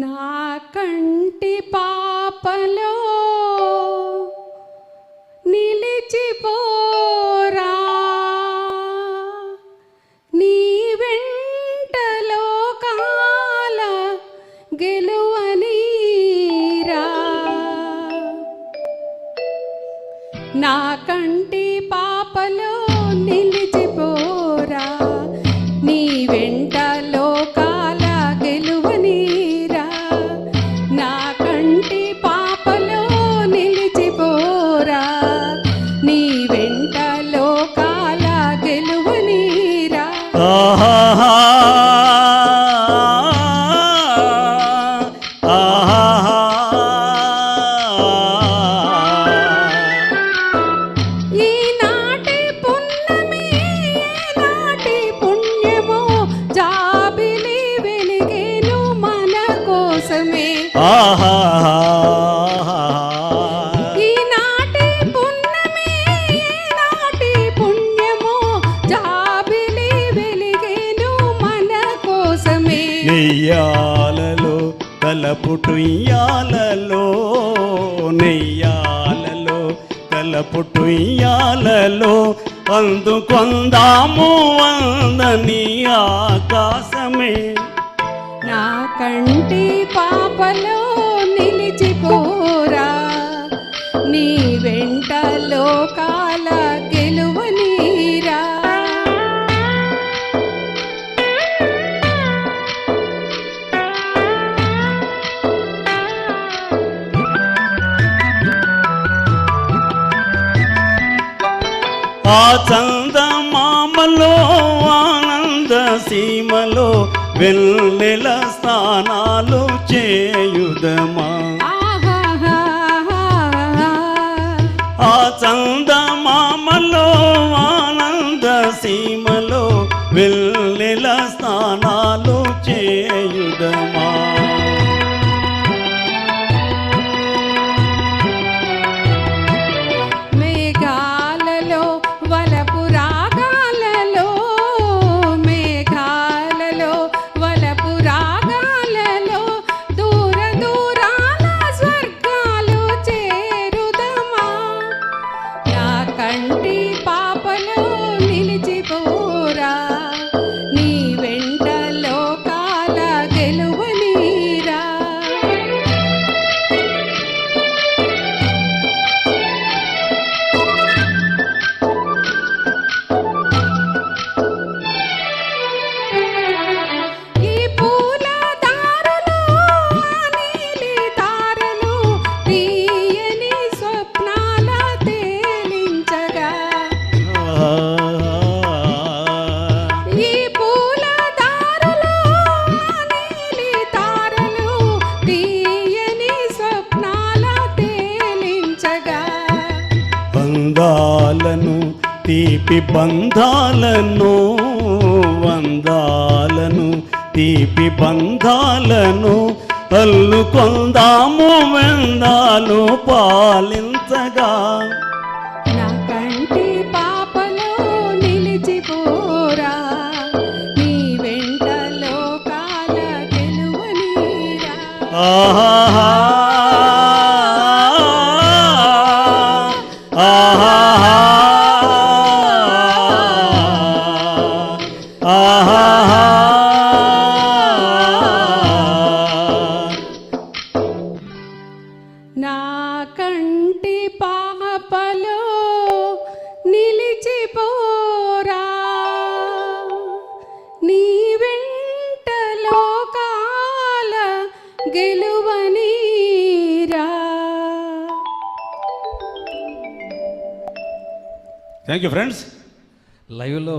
నా కంటి పాపలో నిలిచిపోరా. నీ వెంటలో కాల గెలువనీరా. నా కంటి నెయ్యాలలో తలపుటుయ్యాలలో నెయ్యాలలో తలపుటుయ్యాలలో అందుకొందాము అందని ఆకాశమే. నా కంటి ప ఆ చందమామలో ఆనంద సీమలో వెల్లెల స్నానాలు చేయుదమా? ఆ చందమామలో ఆనంద సీమలో వెల్ అందాలను తీపి బంధాలను వందాలను తీపి బంధాలను అల్లు కొందాము వెందాలు పాలించగా. థ్యాంక్ యూ ఫ్రెండ్స్ లైవ్లో